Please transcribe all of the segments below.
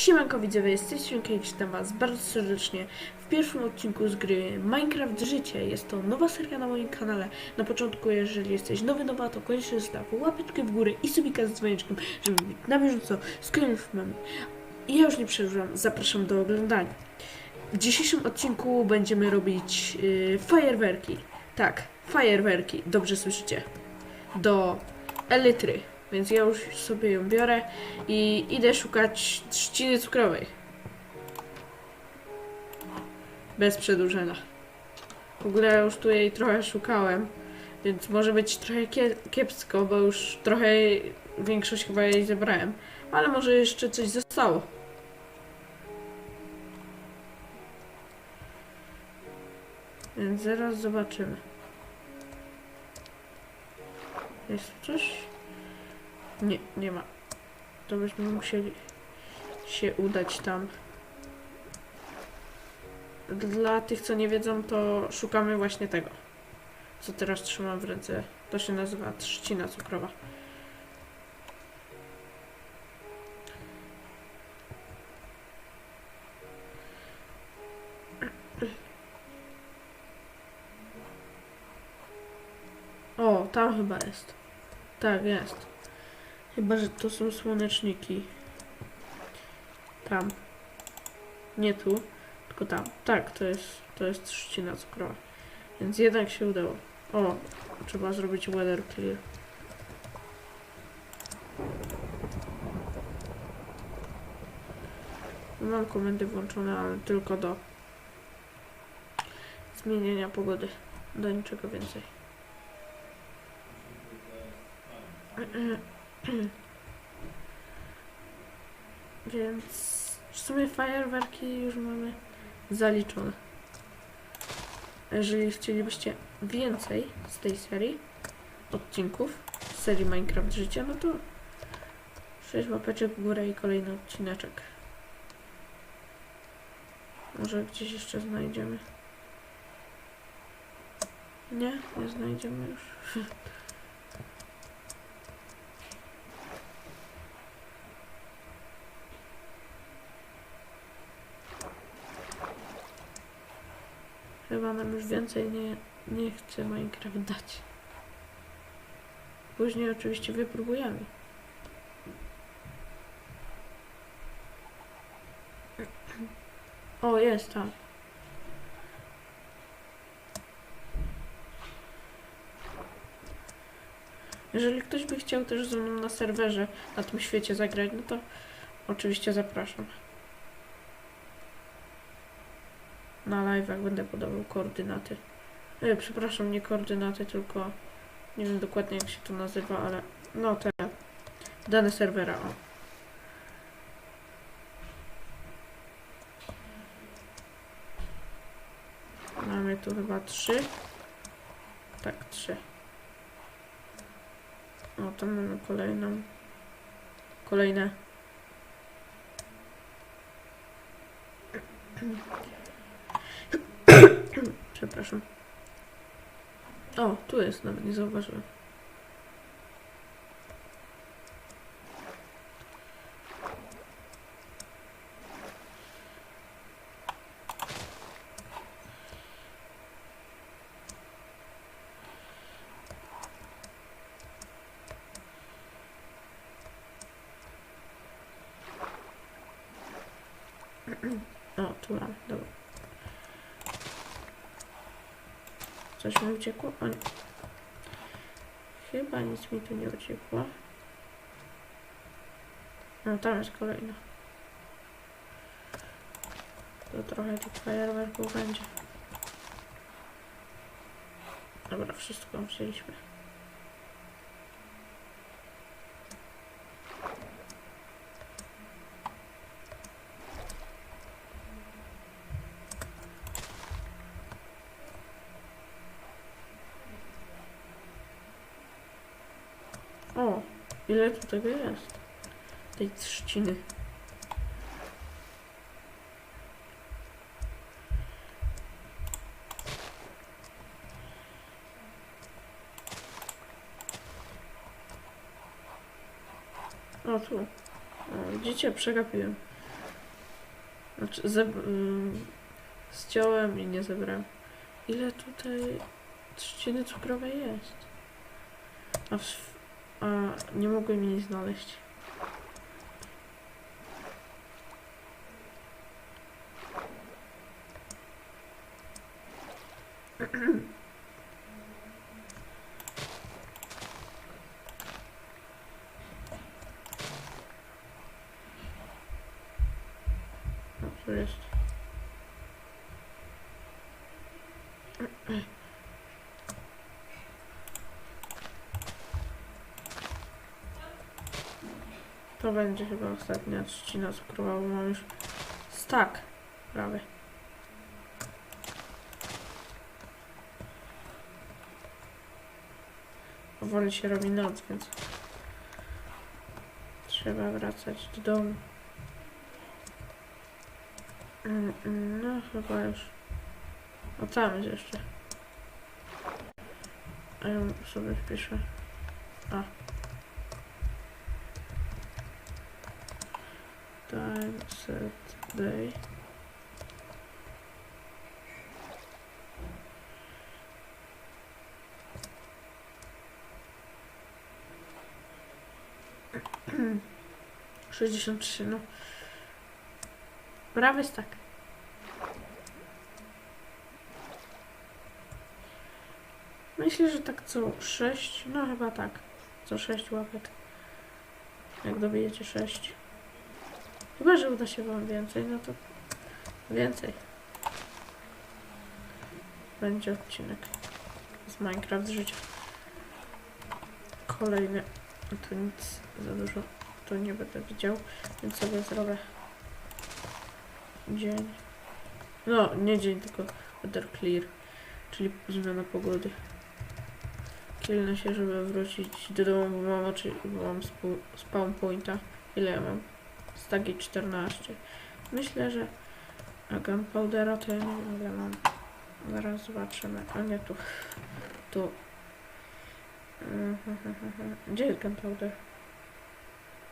Siemanko widzowie, z tej strony Kate, witam was bardzo serdecznie w pierwszym odcinku z gry Minecraft Życie. Jest to nowa seria na moim kanale. Na początku, jeżeli jesteś nowy, nowa, to koniecznie zostaw łapeczkę w górę i subika z dzwoneczkiem, żeby być na bieżąco z kolejnymi filmami. I ja już nie przedłużam, zapraszam do oglądania. W dzisiejszym odcinku będziemy robić yy, fajerwerki. Tak, fajerwerki, dobrze słyszycie. Do elitry. Więc ja już sobie ją biorę i idę szukać trzciny cukrowej. Bez przedłużenia. W ogóle już tu jej trochę szukałem, więc może być trochę kie kiepsko, bo już trochę większość chyba jej zebrałem. Ale może jeszcze coś zostało. Więc zaraz zobaczymy. Jest coś? Nie, nie ma. To byśmy musieli się udać tam. Dla tych, co nie wiedzą, to szukamy właśnie tego. Co teraz trzymam w ręce. To się nazywa trzcina cukrowa. O, tam chyba jest. Tak, jest. Chyba, że to są słoneczniki. Tam. Nie tu, tylko tam. Tak, to jest, to jest trzcina cukrowa. Więc jednak się udało. O, trzeba zrobić weather clear. Mam komendy włączone, ale tylko do zmienienia pogody. Do niczego więcej. Więc w sumie fajerwerki już mamy zaliczone. Jeżeli chcielibyście więcej z tej serii odcinków, z serii Minecraft Życia, no to 6 łapeczek w górę i kolejny odcineczek. Może gdzieś jeszcze znajdziemy. Nie, nie znajdziemy już. Chyba nam już więcej nie, nie chce Minecraft dać. Później oczywiście wypróbujemy. O, jest tam. Jeżeli ktoś by chciał też ze mną na serwerze na tym świecie zagrać, no to oczywiście zapraszam. Na live'ach będę podawał koordynaty. E, przepraszam, nie koordynaty, tylko nie wiem dokładnie jak się to nazywa, ale no te dane serwera. O. Mamy tu chyba trzy. Tak, trzy. O, tam mamy kolejną. Kolejne. Przepraszam. O, tu jest, nawet nie zauważyłem. O, tu mam, dobra. Coś mi uciekło? O nie. Chyba nic mi tu nie uciekło. No tam jest kolejna. To trochę tych fajerwerków będzie. Dobra, wszystko wzięliśmy. O, ile tu tego jest? Tej trzciny. O, tu. O, widzicie, przegapiłem. Znaczy, ym, ściąłem i nie zebrałem. Ile tutaj trzciny cukrowej jest? A, w, nie mogłem jej znaleźć. No, tu jest. To będzie chyba ostatnia trzcina cukrowa, bo mam już stak prawie. Powoli się robi noc, więc trzeba wracać do domu. Mm, mm, No chyba już. O tam jest jeszcze. A ja sobie wpiszę. A. Time set day. Sześćdziesiąt trzy, no. Prawie tak. Myślę, że tak co 6, no chyba tak. Co 6 łapek. Jak dobijecie 6. Chyba, że uda się wam więcej, no to więcej. Będzie odcinek z Minecraft życia. Kolejny. Tu nic za dużo to nie będę widział, więc sobie zrobię dzień. No, nie dzień, tylko weather clear, czyli zmiana pogody. Kilnę się, żeby wrócić do domu, bo mam, oczy, bo mam spawn pointa. Ile ja mam? Stagi 14. Myślę, że gunpowdera to ja nie wiem ile mam. Zaraz zobaczymy. A nie tu. Tu. Mhm, Gdzie jest gunpowder?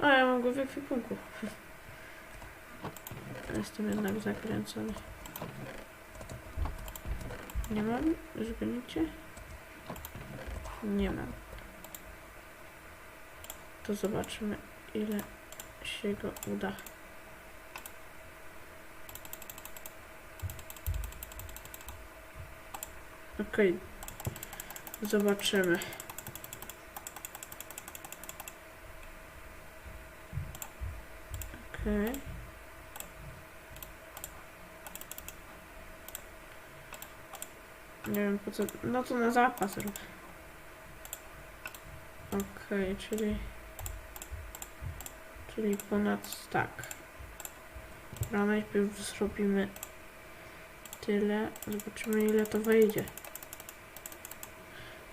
A ja mam go w ekwipunku. Jestem jednak zakręcony. Nie mam? Zgonicie? Nie mam. To zobaczymy ile się go uda. Okej. Zobaczymy. Okej. Nie wiem po co. No to na zapas robię. Okej, czyli. Czyli ponad stack. Dobra, najpierw zrobimy tyle. Zobaczymy ile to wejdzie.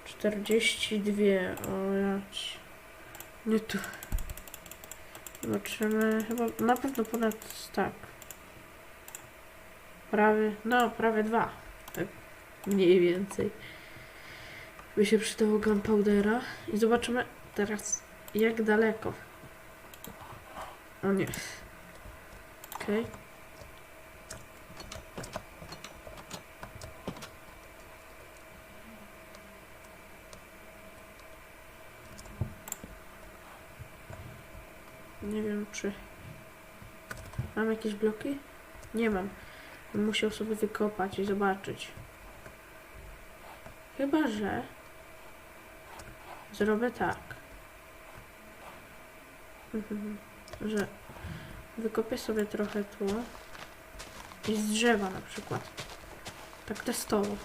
42. O jać. Nie tu. Zobaczymy. Chyba na pewno ponad stack. Prawie. No, prawie dwa. Tak. Mniej więcej. By się przydało gunpowdera. I zobaczymy teraz jak daleko. O nie. Okej. Nie wiem czy... Mam jakieś bloki? Nie mam. Musiał sobie wykopać i zobaczyć. Chyba, że... Zrobię tak. Mhm. Że wykopię sobie trochę tu i z drzewa na przykład. Tak testowo.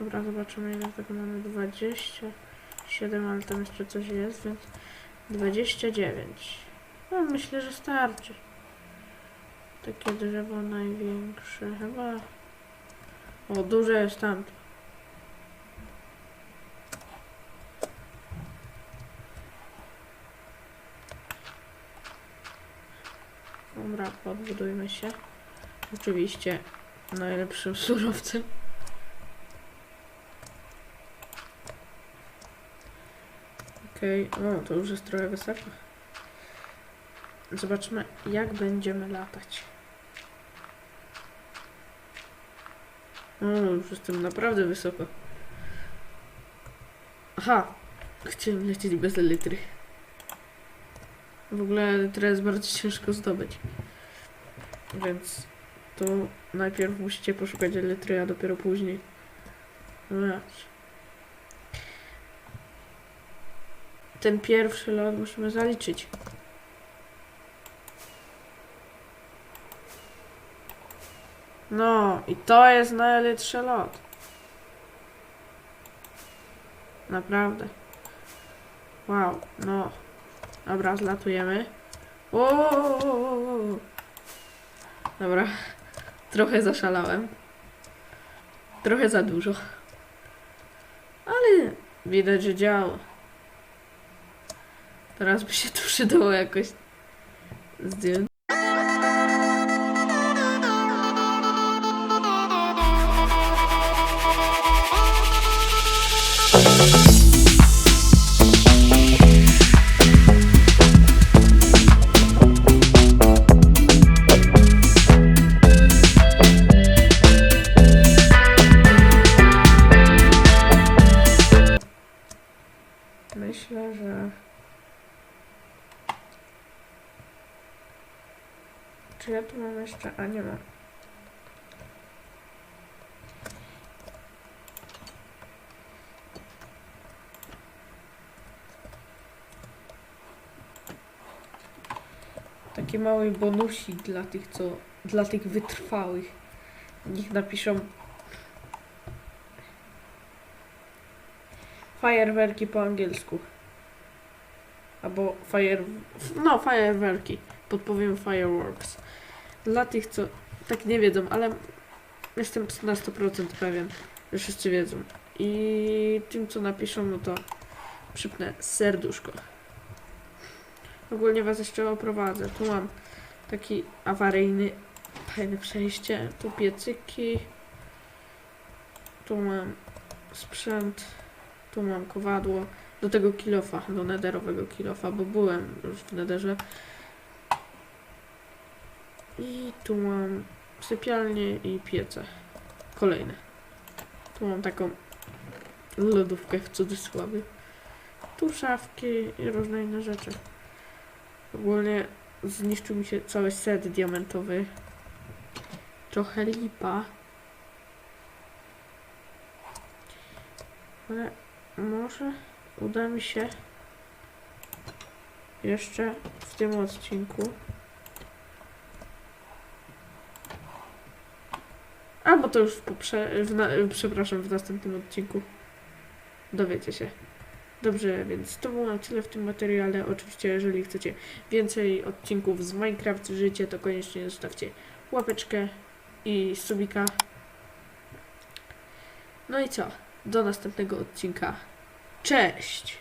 Dobra, zobaczymy ile tego mamy. 27, ale tam jeszcze coś jest, więc 29. No, myślę, że starczy. Takie drzewo największe chyba. O, duże jest tam. Dobra, podbudujmy się. Oczywiście najlepszym surowcem. Okej, o, to już jest trochę wysoko. Zobaczmy, jak będziemy latać. O, już jestem naprawdę wysoko. Aha, chciałem lecieć bez elitry. W ogóle elytrę jest bardzo ciężko zdobyć. Więc to najpierw musicie poszukać elitry, a dopiero później. Lecz. Ten pierwszy lot musimy zaliczyć. No, i to jest najlepszy lot. Naprawdę. Wow, no. Dobra, zlatujemy. O! Dobra. Trochę zaszalałem. Trochę za dużo. Ale widać, że działa. Teraz by się tu przydało jakoś zdjąć. Jeszcze. A nie mam. Taki mały bonusik dla tych, co. Dla tych wytrwałych. Niech napiszą. Fajerwerki po angielsku. Albo fire... No, fajerwerki. Podpowiem fireworks. Dla tych, co tak nie wiedzą, ale jestem na 100% pewien, że wszyscy wiedzą. I tym, co napiszą, no to przypnę serduszko. Ogólnie was jeszcze oprowadzę. Tu mam taki awaryjny, fajne przejście. Tu piecyki. Tu mam sprzęt. Tu mam kowadło. Do tego kilofa, do nederowego kilofa, bo byłem już w nederze. I tu mam sypialnię i piece. Kolejne. Tu mam taką lodówkę w cudzysłowie. Tu szafki i różne inne rzeczy. Ogólnie zniszczył mi się cały set diamentowy. Trochę lipa. Ale może uda mi się jeszcze w tym odcinku. Albo to już w poprze... W na... Przepraszam, w następnym odcinku. Dowiecie się. Dobrze, więc to było na tyle w tym materiale. Oczywiście, jeżeli chcecie więcej odcinków z Minecraft Życie, to koniecznie zostawcie łapeczkę i subika. No i co? Do następnego odcinka. Cześć!